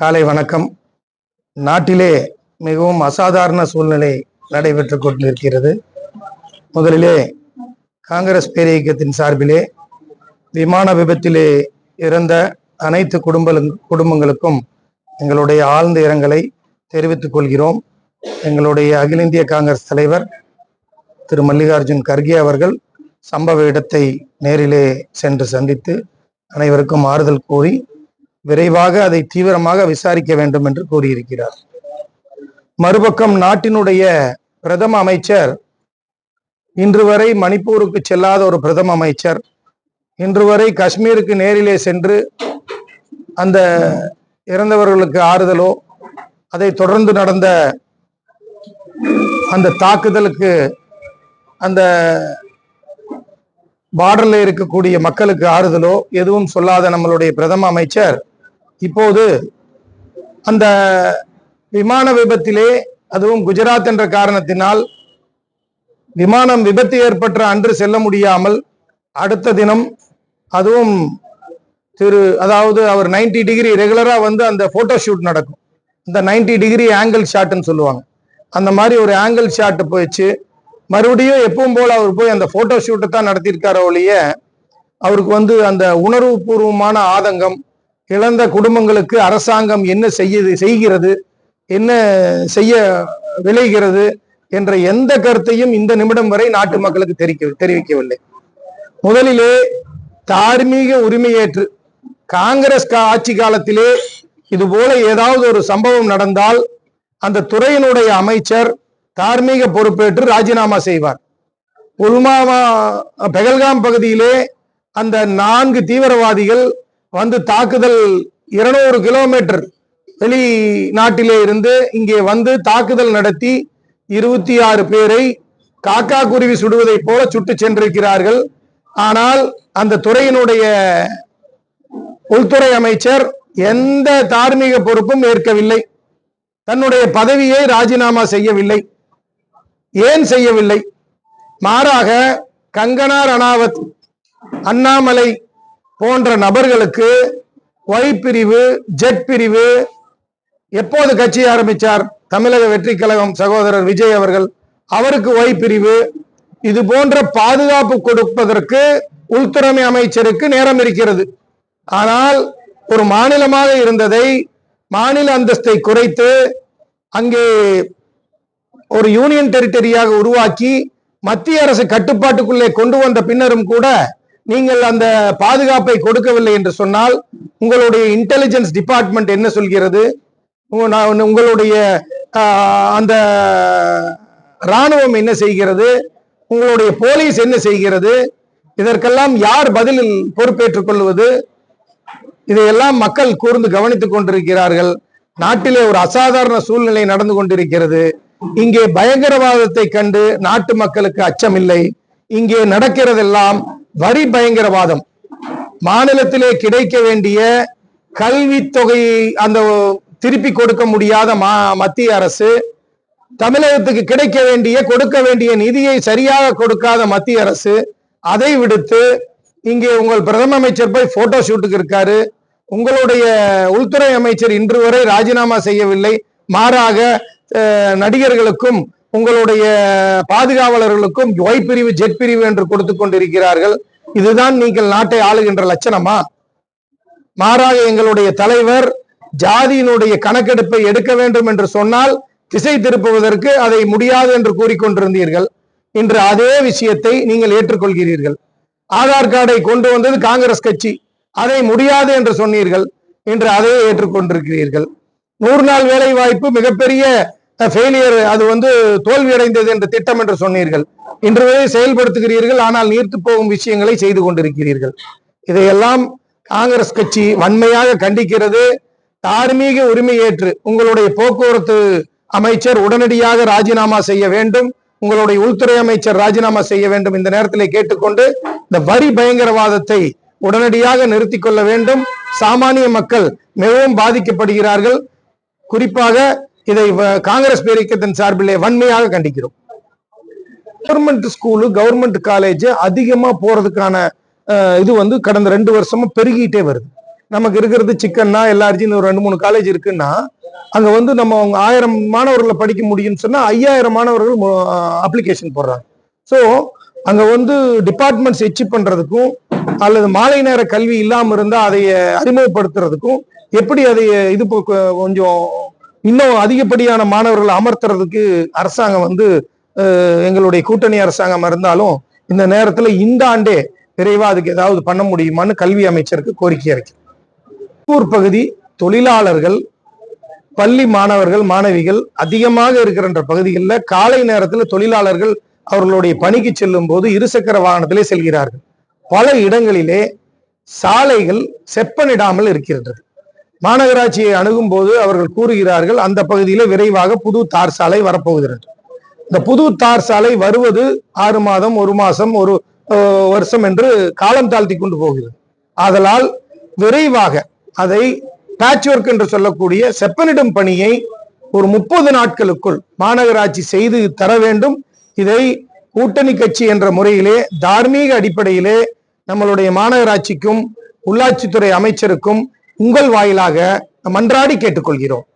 காலை வணக்கம். நாட்டிலே மிகவும் அசாதாரண சூழ்நிலை நடைபெற்றுக் கொண்டிருக்கிறது. முதலிலே காங்கிரஸ் பேரியக்கத்தின் சார்பிலே விமான விபத்திலே இறந்த அனைத்து குடும்ப குடும்பங்களுக்கும் எங்களுடைய ஆழ்ந்த இரங்கலை தெரிவித்துக் கொள்கிறோம். எங்களுடைய அகில இந்திய காங்கிரஸ் தலைவர் திரு. மல்லிகார்ஜுன் கர்கே அவர்கள் சம்பவ இடத்தை நேரிலே சென்று சந்தித்து அனைவருக்கும் ஆறுதல் கூறி விரைவாக அதை தீவிரமாக விசாரிக்க வேண்டும் என்று கூறியிருக்கிறார். மறுபக்கம் நாட்டினுடைய பிரதம அமைச்சர் இன்று வரை மணிப்பூருக்கு செல்லாத ஒரு பிரதம அமைச்சர் இன்று வரை காஷ்மீருக்கு நேரிலே சென்று அந்த இறந்தவர்களுக்கு ஆறுதலோ அதை தொடர்ந்து நடந்த அந்த தாக்குதலுக்கு அந்த பார்டர்ல இருக்கக்கூடிய மக்களுக்கு ஆறுதலோ எதுவும் சொல்லாத நம்மளுடைய பிரதம அமைச்சர் இப்போது அந்த விமான விபத்திலே அதுவும் குஜராத் என்ற காரணத்தினால் விமானம் விபத்து ஏற்பட்ட அன்று செல்ல முடியாமல் அடுத்த தினம் அதுவும் திரு அதாவது அவர் 90 டிகிரி ரெகுலரா வந்து அந்த போட்டோ ஷூட் நடக்கும். இந்த 90 டிகிரி ஆங்கிள் ஷாட்னு சொல்லுவாங்க. அந்த மாதிரி ஒரு ஆங்கிள் ஷாட் போயிடுச்சு. மறுபடியும் எப்பவும் போல அவர் போய் அந்த போட்டோ ஷூட்டை தான் நடத்தியிருக்காரோ ஒழிய அவருக்கு வந்து அந்த உணர்வு பூர்வமான ஆதங்கம் இழந்த குடும்பங்களுக்கு அரசாங்கம் என்ன செய்யுது செய்கிறது என்ன செய்ய விளைகிறது என்ற எந்த கருத்தையும் இந்த நிமிடம் வரை நாட்டு மக்களுக்கு தெரிவிக்க தெரிவிக்கவில்லை. முதலிலே தார்மீக உரிமையேற்று காங்கிரஸ் ஆட்சி காலத்திலே இது போல ஏதாவது ஒரு சம்பவம் நடந்தால் அந்த துறையினுடைய அமைச்சர் தார்மீக பொறுப்பேற்று ராஜினாமா செய்வார். புல்வாமா பெகல்காம் பகுதியிலே அந்த நான்கு தீவிரவாதிகள் வந்து தாக்குதல் இருநூறு கிலோமீட்டர் வெளிநாட்டிலே இருந்து இங்கே வந்து தாக்குதல் நடத்தி இருபத்தி ஆறு பேரை காக்கா குருவி சுடுவதைப் போல சுட்டு சென்றிருக்கிறார்கள். ஆனால் அந்த துறையினுடைய உள்துறை அமைச்சர் எந்த தார்மீக பொறுப்பும் ஏற்கவில்லை. தன்னுடைய பதவியை ராஜினாமா செய்யவில்லை. ஏன் செய்யவில்லை? மாறாக கங்கனா ரணாவத் அண்ணாமலை போன்ற நபர்களுக்கு ஒய் பிரிவு ஜெட் பிரிவு எப்போது கட்சி ஆரம்பித்தார் தமிழக வெற்றி கழகம் சகோதரர் விஜய் அவர்கள் அவருக்கு ஒய் பிரிவு. இது போன்ற பாதுகாப்பு கொடுப்பதற்கு உள்துறை அமைச்சருக்கு நேரம் இருக்கிறது. ஆனால் ஒரு மாநிலமாக இருந்ததை மாநில அந்தஸ்தை குறைத்து அங்கே ஒரு யூனியன் டெரிட்டரியாக உருவாக்கி மத்திய அரசு கட்டுப்பாட்டுக்குள்ளே கொண்டு வந்த பின்னரும் கூட நீங்கள் அந்த பாதுகாப்பை கொடுக்கவில்லை என்று சொன்னால் உங்களுடைய இன்டெலிஜென்ஸ் டிபார்ட்மெண்ட் என்ன சொல்கிறது? நான் உங்களுடைய அந்த ராணுவம் என்ன செய்கிறது? உங்களுடைய போலீஸ் என்ன செய்கிறது? இதற்கெல்லாம் யார் பதிலில் பொறுப்பேற்றுக் கொள்வது? இதையெல்லாம் மக்கள் கூர்ந்து கவனித்துக் கொண்டிருக்கிறார்கள். நாட்டிலே ஒரு அசாதாரண சூழ்நிலை நடந்து கொண்டிருக்கிறது. இங்கே பயங்கரவாதத்தை கண்டு நாட்டு மக்களுக்கு அச்சமில்லை. இங்கே நடக்கிறதெல்லாம் வரி பயங்கரவாதம். மாநிலத்திலே கிடைக்க வேண்டிய கல்வி தொகையை அந்த திருப்பி கொடுக்க முடியாத மா- மத்திய அரசு தமிழகத்துக்கு கிடைக்க வேண்டிய கொடுக்க வேண்டிய நிதியை சரியாக கொடுக்காத மத்திய அரசு அதை விடுத்து இங்கே உங்கள் பிரதம அமைச்சர் போய் போட்டோ ஷூட்டுக்கு இருக்காரு. உங்களுடைய உள்துறை அமைச்சர் இன்று வரை ராஜினாமா செய்யவில்லை. மாறாக நடிகர்களுக்கும் உங்களுடைய பாதுகாவலர்களுக்கும் ஒய் பிரிவு ஜெட் பிரிவு என்று கொடுத்து கொண்டிருக்கிறார்கள். இதுதான் நீங்கள் நாட்டை ஆளுகின்ற லட்சணமா? மாறாக எங்களுடைய தலைவர் ஜாதியினுடைய கணக்கெடுப்பை எடுக்க வேண்டும் என்று சொன்னால் திசை திருப்புவதற்கு அதை முடியாது என்று கூறிக்கொண்டிருந்தீர்கள் இன்று அதே விஷயத்தை நீங்கள் ஏற்றுக்கொள்கிறீர்கள். ஆதார் கார்டை கொண்டு வந்தது காங்கிரஸ் கட்சி. அதை முடியாது என்று சொன்னீர்கள். இன்று அதை ஏற்றுக்கொண்டிருக்கிறீர்கள். நூறு நாள் வேலை வாய்ப்பு மிகப்பெரிய ஃபெயிலியர் அது வந்து தோல்வியடைந்தது என்ற திட்டம் என்று சொன்னீர்கள். இன்று வரை செயல்படுத்துகிறீர்கள் ஆனால் நீர்த்து போகும் விஷயங்களை செய்து கொண்டிருக்கிறீர்கள். இதையெல்லாம் காங்கிரஸ் கட்சி வன்மையாக கண்டிக்கிறது. தார்மீக உரிமை ஏற்று உங்களுடைய போக்குவரத்து அமைச்சர் உடனடியாக ராஜினாமா செய்ய வேண்டும். உங்களுடைய உள்துறை அமைச்சர் ராஜினாமா செய்ய வேண்டும் இந்த நேரத்தில் கேட்டுக்கொண்டு இந்த வரி பயங்கரவாதத்தை உடனடியாக நிறுத்திக் கொள்ள வேண்டும். சாமானிய மக்கள் மிகவும் பாதிக்கப்படுகிறார்கள். குறிப்பாக இதை காங்கிரஸ் பேரியக்கத்தின் சார்பிலே வன்மையாக கண்டிக்கிறோம். கவர்மெண்ட் ஸ்கூலு கவர்மெண்ட் காலேஜ் அதிகமா போறதுக்கான இது வந்து கடந்த ரெண்டு வருஷமா பெருகிட்டே வருது. நமக்கு இருக்கிறது சிக்கன்னா எல்லாருக்கும் ஒரு ரெண்டு மூணு காலேஜ் இருக்குன்னா அங்க வந்து நம்ம அவங்க ஆயிரம் மாணவர்களை படிக்க முடியும்னு சொன்னா ஐயாயிரம் மாணவர்கள் அப்ளிகேஷன் போடுறாங்க. ஸோ அங்க வந்து டிபார்ட்மெண்ட்ஸ் எச்சு பண்றதுக்கும் அல்லது மாலை நேர கல்வி இல்லாம இருந்தா அதை அறிமுகப்படுத்துறதுக்கும் எப்படி அதை இது போ- கொஞ்சம் இன்னும் அதிகப்படியான மாணவர்களை அமர்த்துறதுக்கு அரசாங்கம் வந்து எங்களுடைய கூட்டணி அரசாங்கம் இருந்தாலும் இந்த நேரத்துல இந்த ஆண்டே விரைவா அதுக்கு ஏதாவது பண்ண முடியுமான்னு கல்வி அமைச்சருக்கு கோரிக்கை வைக்கிறேன் ஊர் பகுதி தொழிலாளர்கள் பள்ளி மாணவர்கள் மாணவிகள் அதிகமாக இருக்கின்ற பகுதிகளில் காலை நேரத்தில் தொழிலாளர்கள் அவர்களுடைய பணிக்கு செல்லும் போது இருசக்கர வாகனத்திலே செல்கிறார்கள். பல இடங்களிலே சாலைகள் செப்பனிடாமல் இருக்கின்றது. மாநகராட்சியை அணுகும் போது அவர்கள் கூறுகிறார்கள் அந்த பகுதியில விரைவாக புது தார் சாலை வரப்போகிறது. இந்த புது தார் சாலை வருவது ஆறு மாதம் ஒரு மாசம் ஒரு வருஷம் என்று காலம் தாழ்த்தி கொண்டு போகிறது. ஆதலால் விரைவாக அதை பேட்ச் ஒர்க் என்று சொல்லக்கூடிய செப்பனிடும் பணியை ஒரு முப்பது நாட்களுக்குள் மாநகராட்சி செய்து தர வேண்டும். இதை கூட்டணி கட்சி என்ற முறையிலே தார்மீக அடிப்படையிலே நம்மளுடைய மாநகராட்சிக்கும் உள்ளாட்சித்துறை அமைச்சருக்கும் உங்கள் வாயிலாக மன்றாடி கேட்டுக்கொள்கிறோம்.